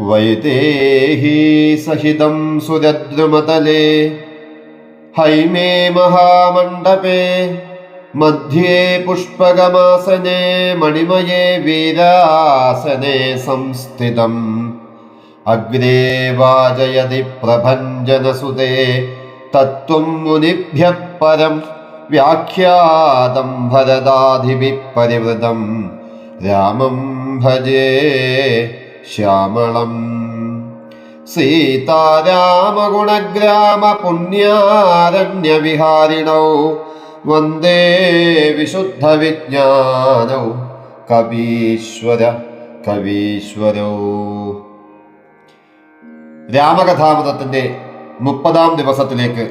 वैदेही सहितं सुरद्रुमतले हैमे महामण्डपे मध्ये पुष्पगमासने मणिमये वीरासने संस्थितम् अग्रे वाजयति प्रभञ्जनसुते तत्त्वं मुनिभ्यः परं व्याख्यातं भरदाधिभिः परिवृतं रामं भजे ശ്യാമളം. സീതാരാമഗുണഗ്രാമപുണ്യാരണ്യവിഹാരിണൗ. വന്ദേ വിശുദ്ധ വിശുദ്ധവിജ്ഞാനൗ. കവീശ്വര കവീശ്വരോ. രാമകഥാമൃതത്തിന്റെ മുപ്പതാം ദിവസത്തിലേക്ക്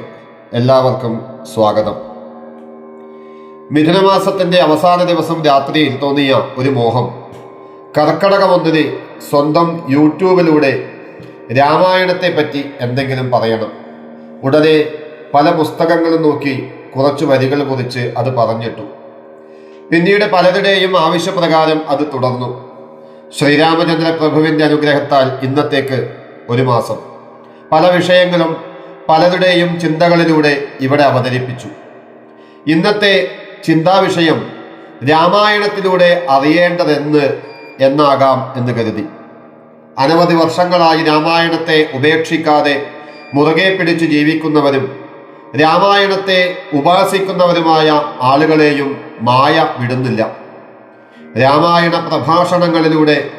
എല്ലാവർക്കും സ്വാഗതം. മിഥുനമാസത്തിന്റെ അവസാന ദിവസം രാത്രിയിൽ തോന്നിയ ഒരു മോഹം. കർക്കടകമൊന്നിന് സ്വന്തം യൂട്യൂബിലൂടെ രാമായണത്തെ പറ്റി എന്തെങ്കിലും പറയണം. ഉടനെ പല പുസ്തകങ്ങളും നോക്കി കുറച്ച് വരികൾ കുറിച്ച് അത് പറഞ്ഞിട്ടു. പിന്നീട് പലരുടെയും ആവശ്യപ്രകാരം അത് തുടർന്നു. ശ്രീരാമചന്ദ്ര പ്രഭുവിന്റെ അനുഗ്രഹത്താൽ ഇന്നത്തേക്ക് ഒരു മാസം. പല വിഷയങ്ങളും പലരുടെയും ചിന്തകളിലൂടെ ഇവിടെ അവതരിപ്പിച്ചു. ഇന്നത്തെ ചിന്താവിഷയം രാമായണത്തിലൂടെ അറിയേണ്ടതെന്ന് എന്നാകാം എന്ന് കരുതി. അനവധി വർഷങ്ങളായി രാമായണത്തെ ഉപേക്ഷിക്കാതെ മുറുകെ പിടിച്ച് ജീവിക്കുന്നവരും രാമായണത്തെ ഉപാസിക്കുന്നവരുമായ ആളുകളെയും മായ വിടുന്നില്ല. രാമായണ പ്രഭാഷണങ്ങളിലൂടെ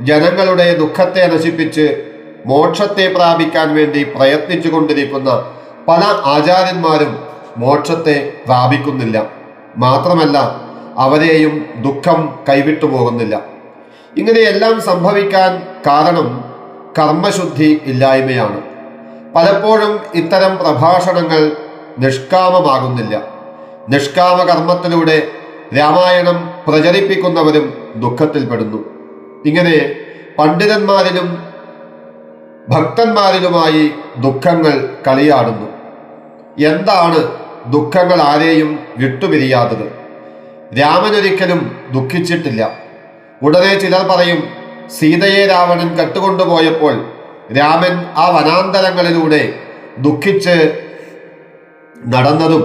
ജനങ്ങളുടെ ദുഃഖത്തെ നശിപ്പിച്ച് മോക്ഷത്തെ പ്രാപിക്കാൻ വേണ്ടി പ്രയത്നിച്ചു കൊണ്ടിരിക്കുന്ന പല ആചാര്യന്മാരും മോക്ഷത്തെ പ്രാപിക്കുന്നില്ല മാത്രമല്ല അവരെയും ദുഃഖം കൈവിട്ടു പോകുന്നില്ല. ഇങ്ങനെയെല്ലാം സംഭവിക്കാൻ കാരണം കർമ്മശുദ്ധി ഇല്ലായ്മയാണ്. പലപ്പോഴും ഇത്തരം പ്രഭാഷണങ്ങൾ നിഷ്കാമമാകുന്നില്ല. നിഷ്കാമ കർമ്മത്തിലൂടെ രാമായണം പ്രചരിപ്പിക്കുന്നവരും ദുഃഖത്തിൽപ്പെടുന്നു. ഇങ്ങനെ പണ്ഡിതന്മാരിലും ഭക്തന്മാരിലുമായി ദുഃഖങ്ങൾ കളിയാടുന്നു. എന്താണ് ദുഃഖങ്ങൾ ആരെയും വിട്ടുപിരിയാത്തത്? രാമനൊരിക്കലും ദുഃഖിച്ചിട്ടില്ല. ഉടനെ ചിലർ പറയും സീതയെ രാവണൻ കെട്ടുകൊണ്ടുപോയപ്പോൾ രാമൻ ആ വനാന്തരങ്ങളിലൂടെ ദുഃഖിച്ച് നടന്നതും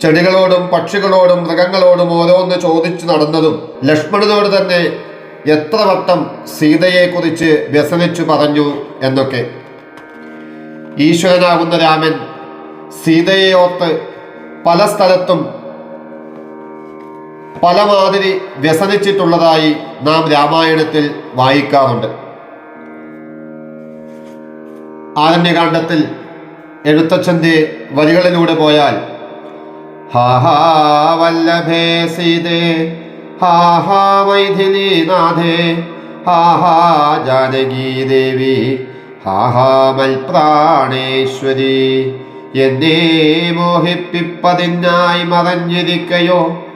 ചെടികളോടും പക്ഷികളോടും മൃഗങ്ങളോടും ഓരോന്ന് ചോദിച്ചു നടന്നതും ലക്ഷ്മണനോട് തന്നെ എത്ര വട്ടം സീതയെക്കുറിച്ച് വ്യസനിച്ചു പറഞ്ഞു എന്നൊക്കെ. ഈശ്വരനാകുന്ന രാമൻ സീതയെ ഓർത്ത് പല സ്ഥലത്തും പല മാതിരി വ്യസനിച്ചിട്ടുള്ളതായി നാം രാമായണത്തിൽ വായിക്കാറുണ്ട്. ആരണ്യകാണ്ഡത്തിൽ എഴുത്തച്ഛന്റെ വരികളിലൂടെ പോയാൽ ഹാ ഹാ സീതേ ഹാഹാ നാഥേ ഹാ ഹാ ദേവി ഹാ ഹാ മൽപ്രാണേശ്വരി എന്നെ മോഹിപ്പിപ്പതിനായി മറഞ്ഞിരിക്കയോ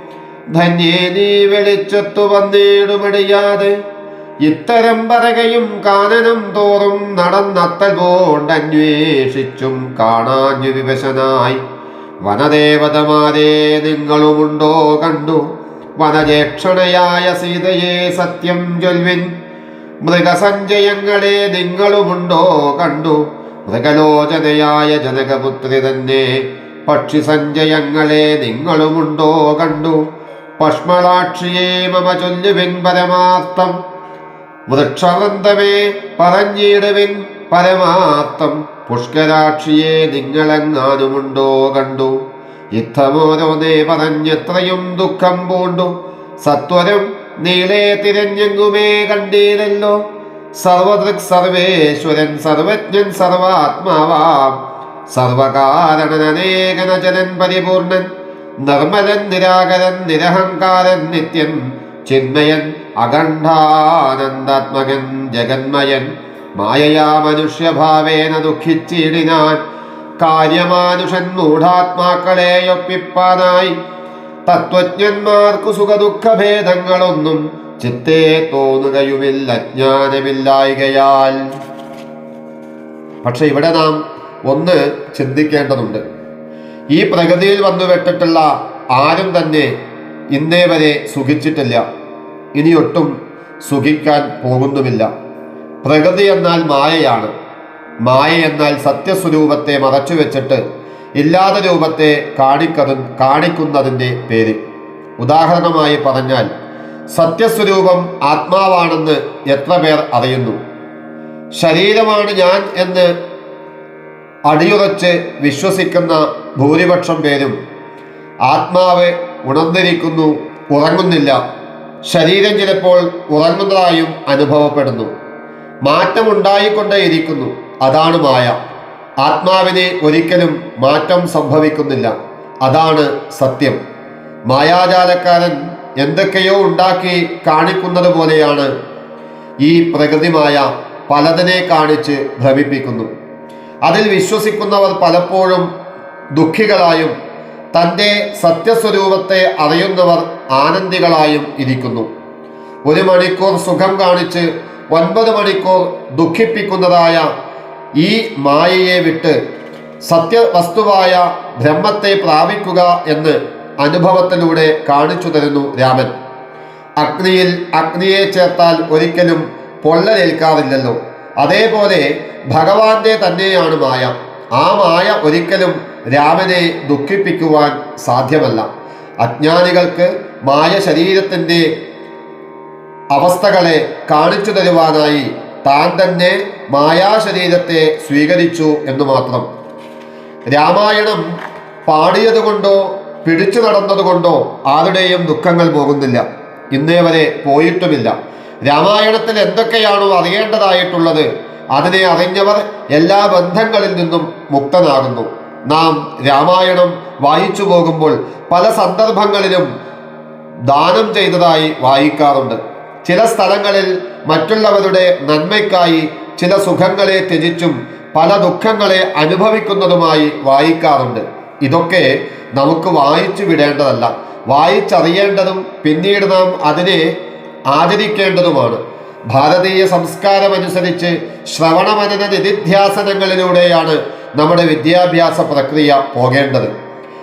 ധന്യേ നീ വെളിച്ചത്തു വന്നിടുമിടിയാതെ ഇത്തരം പറകയും കാനനം തോറും നടന്നത്തൽ പോണ്ടന്വേഷിച്ചും കാണാഞ്ഞു വിവശനായി വനദേവതമാരെ നിങ്ങളുമുണ്ടോ കണ്ടു? വനജേക്ഷണയായ സീതയെ സത്യം ചൊൽവിൻ. മൃഗസഞ്ചയങ്ങളെ നിങ്ങളുമുണ്ടോ കണ്ടു? മൃഗലോചനയായ ജനകപുത്രി തന്നെ പക്ഷി സഞ്ചയങ്ങളെ നിങ്ങളുമുണ്ടോ കണ്ടു? പഷ്മളാക്ഷിയെ മമ ചൊല്ലുവിൻ പരമാർത്ഥം. വൃക്ഷവൃന്ദമേ പറഞ്ഞിടുവിൻ പരമാർത്ഥം. പുഷ്കരാക്ഷിയെ നിങ്ങളെങ്ങാനുമുണ്ടോ കണ്ടു. യുദ്ധമോരോന്നേ പറഞ്ഞെത്രയും ദുഃഖം പൂണ്ടു. സത്വരം നീളെ തിരഞ്ഞെങ്ങുമേ കണ്ടീരല്ലോ സർവദൃക് സർവേശ്വരൻ സർവജ്ഞൻ സർവാത്മാവാം. സർവകാരണനേകനചരൻ പരിപൂർണൻ. നിർമ്മലൻ നിരാകരൻ നിരഹങ്കാരൻ നിത്യൻ ചിന്മയൻ അഖണ്ഡാനന്ദാത്മകൻ ജഗന്മയൻ. മായയാ മനുഷ്യഭാവേന ദുഃഖിച്ചിടിനാൻ കാര്യമാനുഷൻ മൂഢാത്മാക്കളെ ഒപ്പിപ്പാനായി തത്വജ്ഞന്മാർക്കു സുഖദുഃഖഭേദങ്ങളൊന്നും ചിത്തേ തോന്നുകയുമില്ല അജ്ഞാനമില്ലായികയാൽ. പക്ഷെ ഇവിടെ നാം ഒന്ന് ചിന്തിക്കേണ്ടതുണ്ട്. ഈ പ്രകൃതിയിൽ വന്നു വെട്ടിട്ടുള്ള ആരും തന്നെ ഇന്നേ വരെ സുഖിച്ചിട്ടില്ല. ഇനി ഒട്ടും സുഖിക്കാൻ പോകുന്നുമില്ല. പ്രകൃതി എന്നാൽ മായയാണ്. മായ എന്നാൽ സത്യസ്വരൂപത്തെ മറച്ചു വെച്ചിട്ട് ഇല്ലാത്ത രൂപത്തെ കാണിക്കതു കാണിക്കുന്നതിന്റെ പേര്. ഉദാഹരണമായി പറഞ്ഞാൽ സത്യസ്വരൂപം ആത്മാവാണെന്ന് എത്ര പേർ അറിയുന്നു? ശരീരമാണ് ഞാൻ എന്ന് അടിയുറച്ച് വിശ്വസിക്കുന്ന ഭൂരിപക്ഷം പേരും ആത്മാവ് ഉണർന്നിരിക്കുന്നു ഉറങ്ങുന്നില്ല. ശരീരം ചിലപ്പോൾ ഉറങ്ങുന്നതായും അനുഭവപ്പെടുന്നു. മാറ്റമുണ്ടായിക്കൊണ്ടേയിരിക്കുന്നു. അതാണ് മായ. ആത്മാവിനെ ഒരിക്കലും മാറ്റം സംഭവിക്കുന്നില്ല. അതാണ് സത്യം. മായാജാലക്കാരൻ എന്തൊക്കെയോ ഉണ്ടാക്കി കാണിക്കുന്നത് പോലെയാണ് ഈ പ്രകൃതിമായ പലതിനെ കാണിച്ച് ഭ്രമിപ്പിക്കുന്നു. അതിൽ വിശ്വസിക്കുന്നവർ പലപ്പോഴും ദുഃഖികളായും തന്റെ സത്യസ്വരൂപത്തെ അറിയുന്നവർ ആനന്ദികളായും ഇരിക്കുന്നു. ഒരു മണിക്കൂർ സുഖം കാണിച്ച് ഒൻപത് മണിക്കൂർ ദുഃഖിപ്പിക്കുന്നതായ ഈ മായയെ വിട്ട് സത്യവസ്തുവായ ബ്രഹ്മത്തെ പ്രാപിക്കുക എന്ന് അനുഭവത്തിലൂടെ കാണിച്ചു തരുന്നു രാമൻ. അഗ്നിയിൽ അഗ്നിയെ ചേർത്താൽ ഒരിക്കലും പൊള്ളലേൽക്കാറില്ലല്ലോ. അതേപോലെ ഭഗവാന്റെ തന്നെയാണ് മായ. ആ മായ ഒരിക്കലും രാമനെ ദുഃഖിപ്പിക്കുവാൻ സാധ്യമല്ല. അജ്ഞാനികൾക്ക് മായ ശരീരത്തിന്റെ അവസ്ഥകളെ കാണിച്ചു തരുവാനായി താൻ തന്നെ മായാശരീരത്തെ സ്വീകരിച്ചു എന്ന് മാത്രം. രാമായണം പാടിയതുകൊണ്ടോ പിടിച്ചു നടന്നതുകൊണ്ടോ ആരുടെയും ദുഃഖങ്ങൾ പോകുന്നില്ല. ഇന്നേ വരെ പോയിട്ടുമില്ല. രാമായണത്തിൽ എന്തൊക്കെയാണോ അറിയേണ്ടതായിട്ടുള്ളത് അതിനെ അറിഞ്ഞവർ എല്ലാ ബന്ധങ്ങളിൽ നിന്നും മുക്തനാകുന്നു. നാം രാമായണം വായിച്ചു പോകുമ്പോൾ പല സന്ദർഭങ്ങളിലും ദാനം ചെയ്തതായി വായിക്കാറുണ്ട്. ചില സ്ഥലങ്ങളിൽ മറ്റുള്ളവരുടെ നന്മയ്ക്കായി ചില സുഖങ്ങളെ ത്യജിച്ചും പല ദുഃഖങ്ങളെ അനുഭവിക്കുന്നതുമായി വായിക്കാറുണ്ട്. ഇതൊക്കെ നമുക്ക് വായിച്ചു വിടേണ്ടതല്ല. വായിച്ചറിയേണ്ടതും പിന്നീട് നാം അതിനെ ആചരിക്കേണ്ടതുമാണ്. ഭാരതീയ സംസ്കാരമനുസരിച്ച് ശ്രവണമനന നിധിധ്യാസനങ്ങളിലൂടെയാണ് നമ്മുടെ വിദ്യാഭ്യാസ പ്രക്രിയ പോകേണ്ടത്.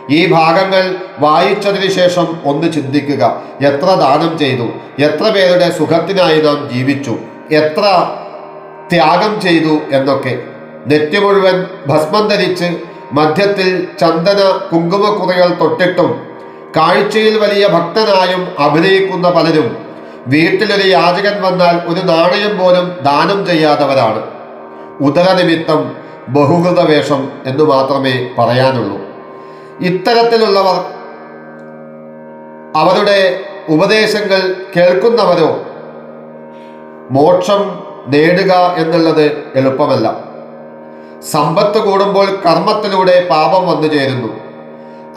ഈ ഭാഗങ്ങൾ വായിച്ചതിന് ശേഷം ഒന്ന് ചിന്തിക്കുക. എത്ര ദാനം ചെയ്തു? എത്ര പേരുടെ സുഖത്തിനായി നാം ജീവിച്ചു? എത്ര ത്യാഗം ചെയ്തു എന്നൊക്കെ. നെറ്റ് മുഴുവൻ ഭസ്മം ധരിച്ച് മധ്യത്തിൽ ചന്ദന കുങ്കുമക്കുറകൾ തൊട്ടിട്ടും കാഴ്ചയിൽ വലിയ ഭക്തനായും അഭിനയിക്കുന്ന പലരും വീട്ടിലൊരു യാചകൻ വന്നാൽ ഒരു നാണയം പോലും ദാനം ചെയ്യാത്തവരാണ്. ഉദരനിമിത്തം ബഹുകൃത വേഷം എന്ന് മാത്രമേ പറയാനുള്ളൂ. ഇത്തരത്തിലുള്ളവർ അവരുടെ ഉപദേശങ്ങൾ കേൾക്കുന്നവരോ? മോക്ഷം നേടുക എന്നുള്ളത് എളുപ്പമല്ല. സമ്പത്ത് കൂടുമ്പോൾ കർമ്മത്തിലൂടെ പാപം വന്നു ചേരുന്നു.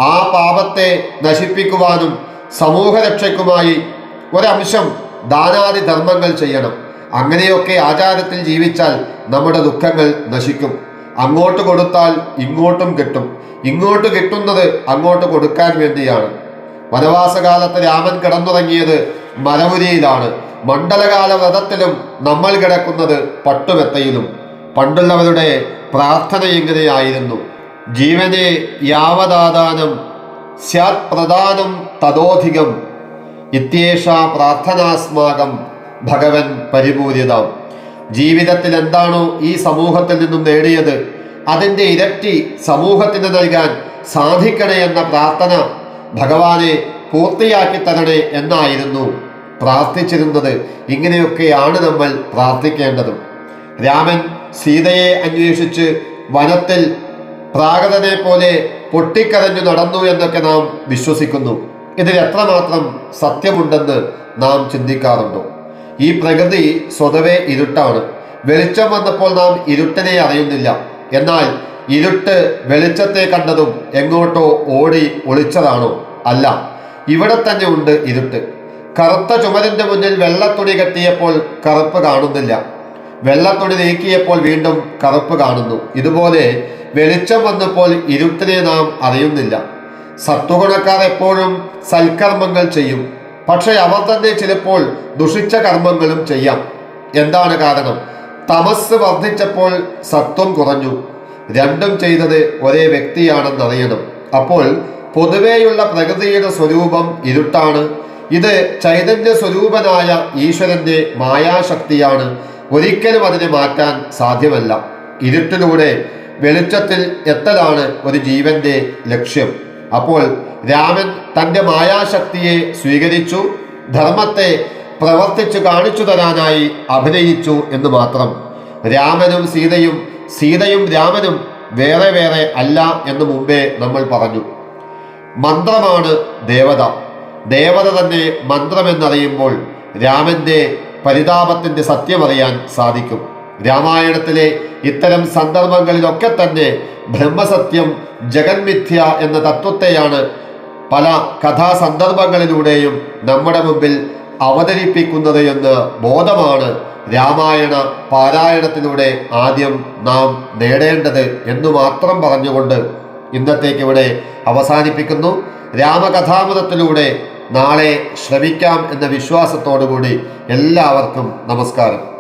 ആ പാപത്തെ നശിപ്പിക്കുവാനും സമൂഹരക്ഷയ്ക്കുമായി ഒരംശം ദാനാദി ധർമ്മങ്ങൾ ചെയ്യണം. അങ്ങനെയൊക്കെ ആചാരത്തിൽ ജീവിച്ചാൽ നമ്മുടെ ദുഃഖങ്ങൾ നശിക്കും. അങ്ങോട്ട് കൊടുത്താൽ ഇങ്ങോട്ടും കിട്ടും. ഇങ്ങോട്ട് കിട്ടുന്നത് അങ്ങോട്ട് കൊടുക്കാൻ വേണ്ടിയാണ്. വനവാസകാലത്ത് രാമൻ കിടന്നുറങ്ങിയത് മരമുരിയിലാണ് മണ്ഡലകാല വ്രതത്തിലും നമ്മൾ കിടക്കുന്നത് പട്ടുമെത്തയിലും. പണ്ടുള്ളവരുടെ പ്രാർത്ഥന ഇങ്ങനെയായിരുന്നു. ജീവനെ യാവദാദാനം സ്യാത് പ്രധാനം തതോധികം ഇത്യേഷ പ്രാർത്ഥനാസ്മാകം ഭഗവൻ പരിപൂരിതം. ജീവിതത്തിൽ എന്താണോ ഈ സമൂഹത്തിൽ നിന്നും നേടിയത് അതിന്റെ ഇരട്ടി സമൂഹത്തിന് നൽകാൻ സാധിക്കണേ എന്ന പ്രാർത്ഥന ഭഗവാനെ പൂർത്തിയാക്കി തരണേ എന്നായിരുന്നു പ്രാർത്ഥിച്ചിരുന്നത്. ഇങ്ങനെയൊക്കെയാണ് നമ്മൾ പ്രാർത്ഥിക്കേണ്ടതും. രാമൻ സീതയെ അന്വേഷിച്ച് വനത്തിൽ പ്രാകൃതനെ പോലെ പൊട്ടിക്കരഞ്ഞു നടന്നു എന്നൊക്കെ നാം വിശ്വസിക്കുന്നു. ഇതിൽ എത്രമാത്രം സത്യമുണ്ടെന്ന് നാം ചിന്തിക്കാറുണ്ടോ? ഈ പ്രകൃതി സ്വതവേ ഇരുട്ടാണ്. വെളിച്ചം വന്നപ്പോൾ നാം ഇരുട്ടിനെ അറിയുന്നില്ല. എന്നാൽ ഇരുട്ട് വെളിച്ചത്തെ കണ്ടതും എങ്ങോട്ടോ ഓടി ഒളിച്ചതാണോ? അല്ല. ഇവിടെ തന്നെ ഉണ്ട് ഇരുട്ട്. കറുത്ത ചുമരിന്റെ മുന്നിൽ വെള്ളത്തുണി കെട്ടിയപ്പോൾ കറുപ്പ് കാണുന്നില്ല. വെള്ളത്തുണി നീക്കിയപ്പോൾ വീണ്ടും കറുപ്പ് കാണുന്നു. ഇതുപോലെ വെളിച്ചം വന്നപ്പോൾ ഇരുട്ടിനെ നാം അറിയുന്നില്ല. സത്വഗുണക്കാർ എപ്പോഴും സൽക്കർമ്മങ്ങൾ ചെയ്യും. പക്ഷേ അവർ തന്നെ ചിലപ്പോൾ ദുഷിച്ച കർമ്മങ്ങളും ചെയ്യാം. എന്താണ് കാരണം? തമസ് വർദ്ധിച്ചപ്പോൾ സത്വം കുറഞ്ഞു. രണ്ടും ചെയ്തത് ഒരേ വ്യക്തിയാണെന്നറിയണം. അപ്പോൾ പൊതുവെയുള്ള പ്രകൃതിയുടെ സ്വരൂപം ഇരുട്ടാണ്. ഇത് ചൈതന്യ സ്വരൂപനായ ഈശ്വരന്റെ മായാശക്തിയാണ്. ഒരിക്കലും അതിനെ മാറ്റാൻ സാധ്യമല്ല. ഇരുട്ടിലൂടെ വെളിച്ചത്തിൽ എത്തലാണ് ഒരു ജീവന്റെ ലക്ഷ്യം. അപ്പോൾ രാമൻ തന്റെ മായാശക്തിയെ സ്വീകരിച്ചു ധർമ്മത്തെ പ്രവർത്തിച്ചു കാണിച്ചു തരാനായി അഭിനയിച്ചു എന്ന് മാത്രം. രാമനും സീതയും സീതയും രാമനും വേറെ വേറെ അല്ല എന്ന് മുമ്പേ നമ്മൾ പറഞ്ഞു. മന്ത്രമാണ് ദേവത. ദേവത തന്നെ മന്ത്രമെന്നറിയുമ്പോൾ രാമന്റെ പരിതാപത്തിന്റെ സത്യമറിയാൻ സാധിക്കും. രാമായണത്തിലെ ഇത്തരം സന്ദർഭങ്ങളിലൊക്കെ തന്നെ ബ്രഹ്മസത്യം ജഗന്മിഥ്യ എന്ന തത്വത്തെയാണ് പല കഥാസന്ദർഭങ്ങളിലൂടെയും നമ്മുടെ മുമ്പിൽ അവതരിപ്പിക്കുന്നത് എന്ന് ബോധമാണ് രാമായണ പാരായണത്തിലൂടെ ആദ്യം നാം നേടേണ്ടത് എന്ന് മാത്രം പറഞ്ഞുകൊണ്ട് ഇന്നത്തേക്ക് ഇവിടെ അവസാനിപ്പിക്കുന്നു. രാമകഥാമൃതത്തിലൂടെ നാളെ ശ്രമിക്കാം എന്ന വിശ്വാസത്തോടുകൂടി എല്ലാവർക്കും നമസ്കാരം.